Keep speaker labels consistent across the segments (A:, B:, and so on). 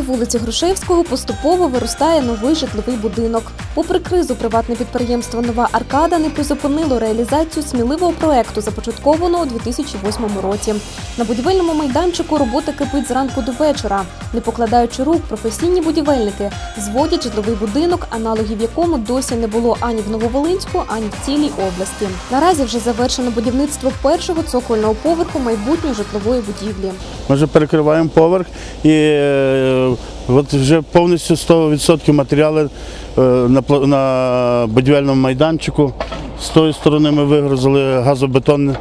A: вулиці Грушевського поступово виростає новий житловий будинок. Попри кризу, приватне підприємство Нова Аркада не призупинило реалізацію сміливого проекту, започаткованого у 2008 році. На будівельному майданчику робота кипить зранку до вечора. Не покладаючи рук, професійні будівельники зводять житловий будинок, аналогів якому досі не було ані в Нововолинську, ані в цілій області. Наразі вже завершено будівництво першого цокольного поверху майбутньої житлової будівлі.
B: Ми вже перекриваємо поверх і е, от вже повністю 100% матеріали е, на, будівельному майданчику. З тої сторони ми вигрузили газобетон е,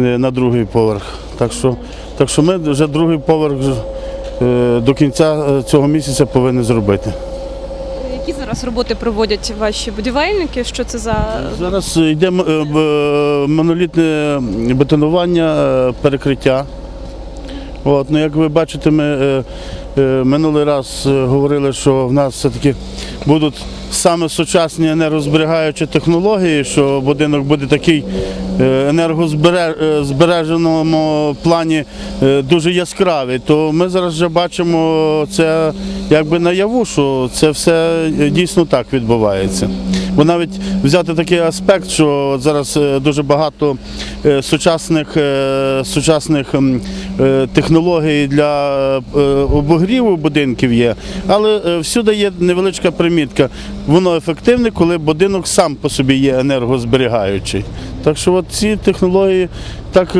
B: на другий поверх. Так що, так що ми вже другий поверх е, до кінця цього місяця повинні зробити.
C: Які зараз роботи проводять ваші будівельники? Що це за
B: Зараз йде монолітне бетонування, перекриття. От, ну, як ви бачите, ми е, е, минулий раз е, говорили, що в нас все-таки будуть саме сучасні енергозберігаючі технології, що будинок буде такий е, енергозбереженому плані е, дуже яскравий, то ми зараз вже бачимо це якби наяву, що це все дійсно так відбувається. Бо навіть взяти такий аспект, що зараз е, дуже багато е, сучасних, е, сучасних технологій для обогріву будинків є, але всюди є невеличка примітка. Воно ефективне, коли будинок сам по собі є енергозберігаючий. Так що от ці технології, так е,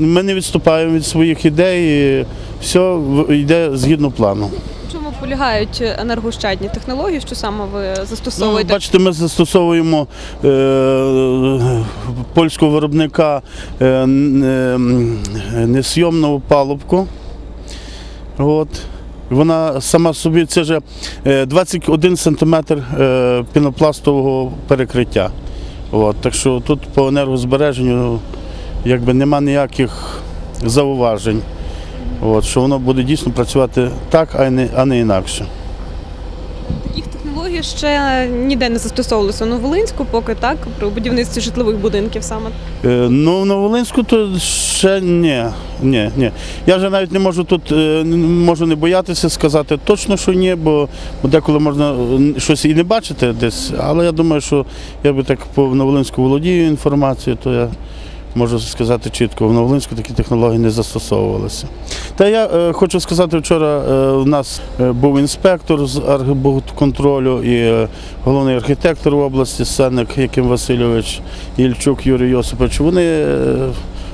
B: ми не відступаємо від своїх ідей, і все йде згідно плану.
C: чому полягають енергощадні технології? Що саме ви
B: Ну, бачите, ми застосовуємо е, польського виробника е, е, несйомну палубку. От. Вона сама собі це вже е, 21 сантиметр е, пінопластового перекриття. От. Так що тут по енергозбереженню якби нема ніяких зауважень. От, що воно буде дійсно працювати так, а не, а не інакше.
C: Таких технологій ще ніде не застосовувалися Новолинську, поки так при будівництві житлових будинків саме.
B: Е, Ну, в Новолинську то ще ні. ні, ні. Я вже навіть не можу тут е, можу не боятися сказати точно, що ні, бо, бо деколи можна е, щось і не бачити десь. Але я думаю, що я би так по Новолинську володію інформацією, то я можу сказати чітко, в Новолинську такі технології не застосовувалися. Та я е, хочу сказати, вчора е, у нас е, був інспектор з архбудконтролю і е, головний архітектор в області Сенник Яким Васильович Ільчук Юрій Йосипович. Вони е,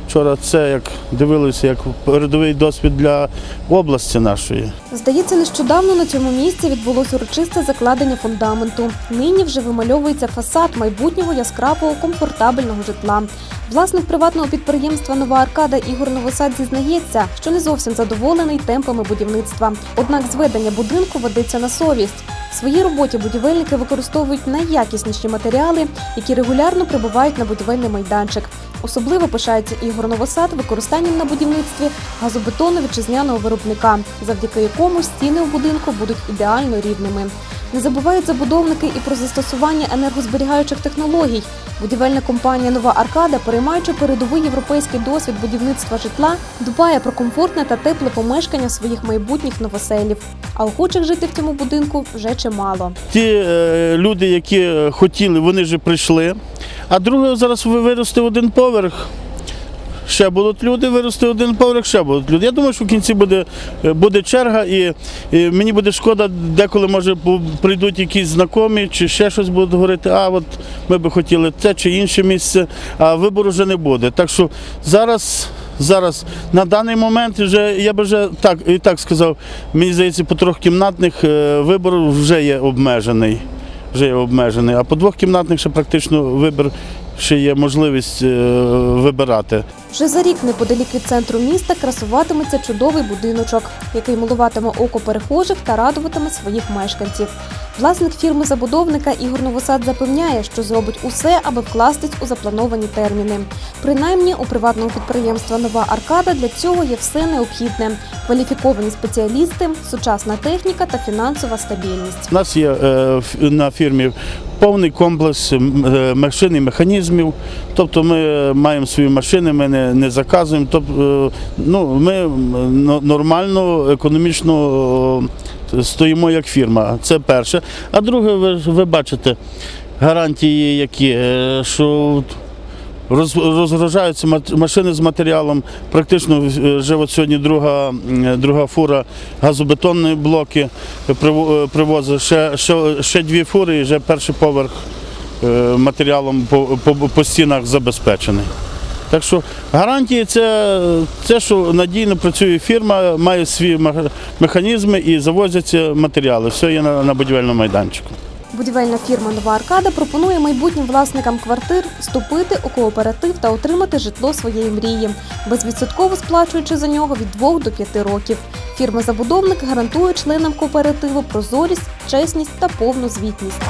B: вчора це як дивилися як передовий досвід для області нашої.
A: Здається, нещодавно на цьому місці відбулося урочисте закладення фундаменту. Нині вже вимальовується фасад майбутнього яскравого комфортабельного житла. Власник приватного підприємства Нова Аркада Ігор Новосад зізнається, що не зовсім задоволений темпами будівництва. Однак зведення будинку ведеться на совість. В своїй роботі будівельники використовують найякісніші матеріали, які регулярно прибувають на будівельний майданчик. Особливо пишається Ігор Новосад використанням на будівництві газобетону вітчизняного виробника, завдяки якому стіни у будинку будуть ідеально рівними. Не забувають забудовники і про застосування енергозберігаючих технологій. Будівельна компанія Нова Аркада, переймаючи передовий європейський досвід будівництва житла, дбає про комфортне та тепле помешкання своїх майбутніх новоселів. А охочих жити в цьому будинку вже чимало.
B: Ті е, люди, які е, хотіли, вони вже прийшли. А друге зараз ви- виросте один поверх. Ще будуть люди, виросте один поверх, ще будуть люди. Я думаю, що в кінці буде, е, буде черга, і, і мені буде шкода, деколи може прийдуть якісь знайомі чи ще щось будуть говорити, а от ми би хотіли те чи інше місце, а вибору вже не буде. Так що зараз, зараз на даний момент вже я би вже так і так сказав, мені здається, по трьохкімнатних е, вибор вже є обмежений. Вже є обмежений. А по двохкімнатних ще практично вибір ще є можливість е, вибирати.
A: Вже за рік неподалік від центру міста красуватиметься чудовий будиночок, який милуватиме око перехожих та радуватиме своїх мешканців. Власник фірми забудовника Ігор Новосад запевняє, що зробить усе, аби вкластись у заплановані терміни. Принаймні, у приватного підприємства Нова Аркада для цього є все необхідне: кваліфіковані спеціалісти, сучасна техніка та фінансова стабільність.
B: У нас є е, на фірмі повний комплекс е, машин і механізмів. Тобто ми маємо свої машини, ми не, не заказуємо. Тобто, е, ну, ми нормально, економічно е, стоїмо як фірма. Це перше. А друге, ви, ви бачите, гарантії, які, е, що розгружаються машини з матеріалом. Практично е, вже сьогодні друга, друга фура газобетонної блоки е, привозить. Ще, ще, ще дві фури і вже перший поверх е, матеріалом по, по, по стінах забезпечений. Так що гарантії це, це, що надійно працює фірма, має свої механізми і завозяться матеріали. Все є на, на будівельному майданчику.
A: Будівельна фірма Нова Аркада пропонує майбутнім власникам квартир вступити у кооператив та отримати житло своєї мрії, безвідсотково сплачуючи за нього від 2 до 5 років. Фірма-забудовник гарантує членам кооперативу прозорість, чесність та повну звітність.